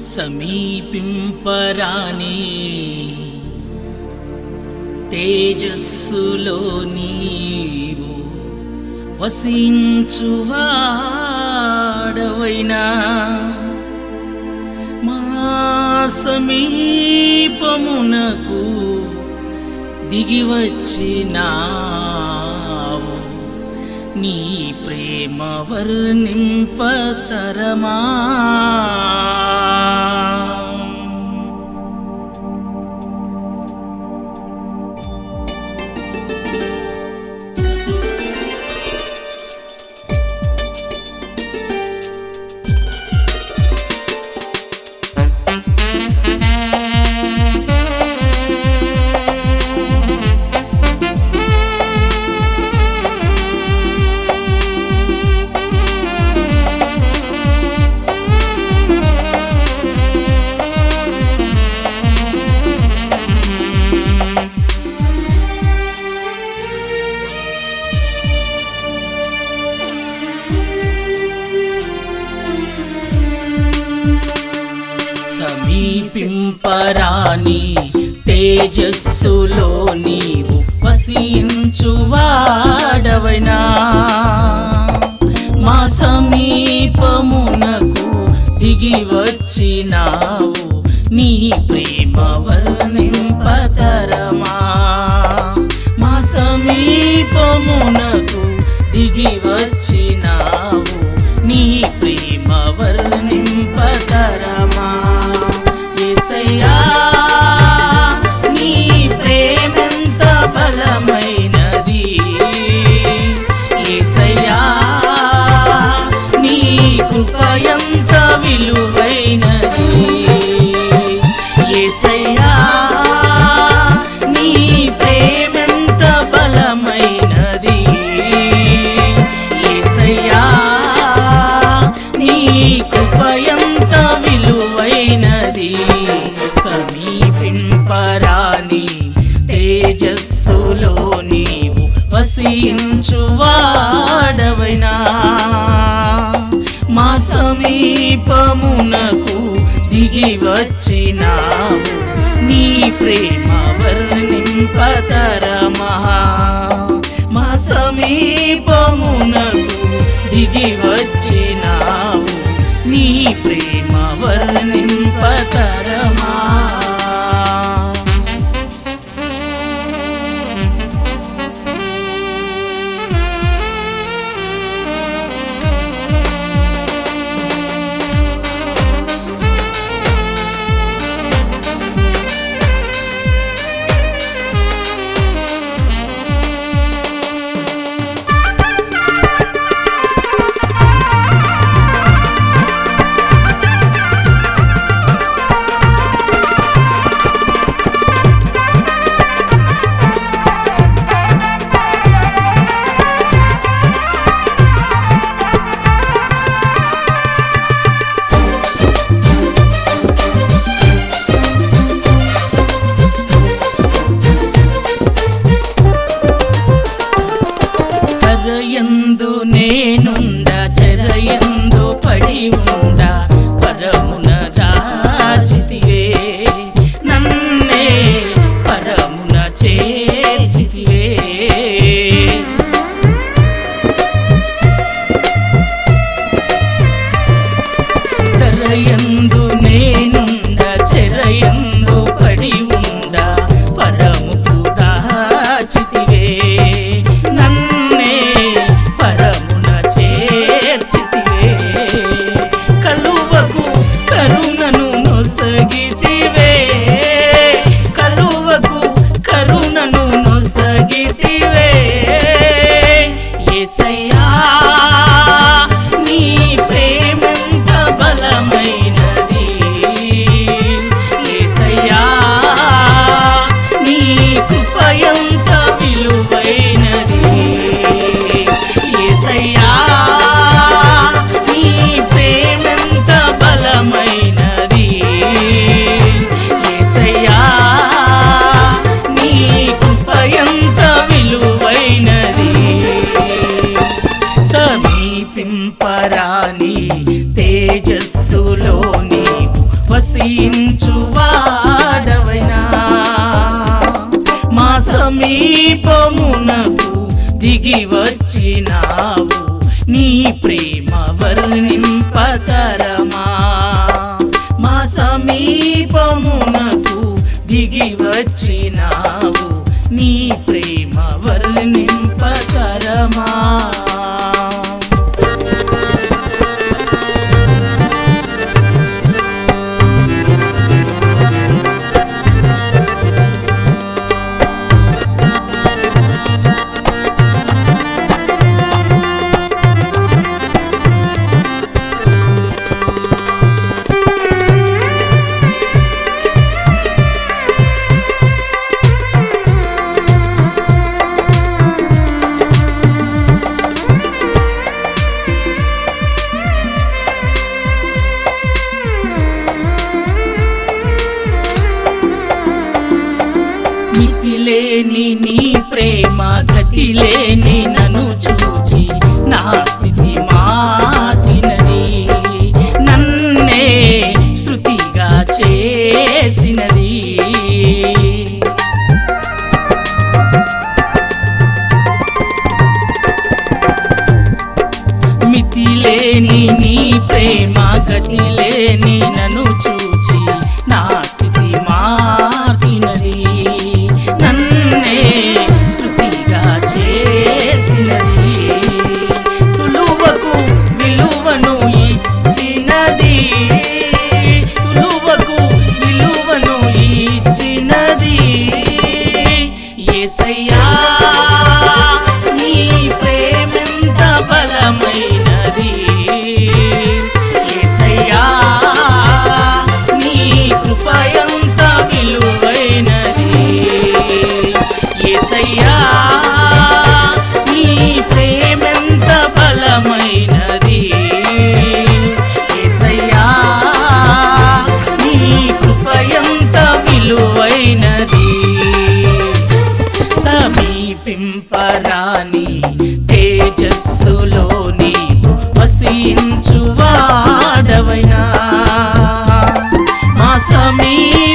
సమీపింపరాని. తేజస్సులో నీవు వసించువాడవైనా. మా సమీపమునకు దిగివచ్చినా. నీ ప్రేమ వర్ణింపతరమా నింపరాని తేజస్సులో నీవు వసించువాడవైనా. మా సమీపమునకు దిగి వచ్చినావు నీ ప్రేమ వర్ణింపతరమా. మా సమీపమునకు దిగి వచ్చినావు నీ ప్రేమ తిరిగి వచ్చినావు. నీ ప్రేమ కనిపింపరాని తేజస్సులో నీవు వసించువాడవైనా. మా సమీపమునకు దిగి వచ్చినావు నీ ప్రేమ వర్ణింపతరమా. మా సమీపమునకు దిగి వచ్చినా ప్రేమ గతి లేని నన్ను చూచి నా స్థితి మార్చినది. నన్నే శృతిగా చేసినది. మితిలేని నీ ప్రేమ గతిలేని నన్ను చూ మా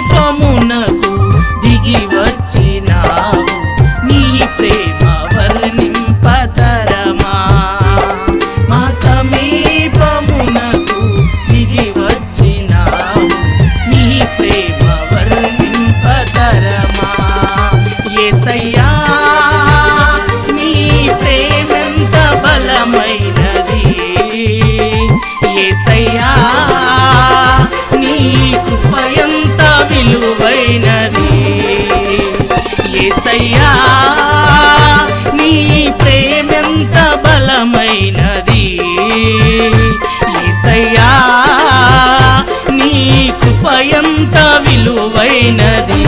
యేసయ్యా నీ ప్రేమెంత బలమైనది. ఏసయ్యా నీ కృపయంత విలువైనది.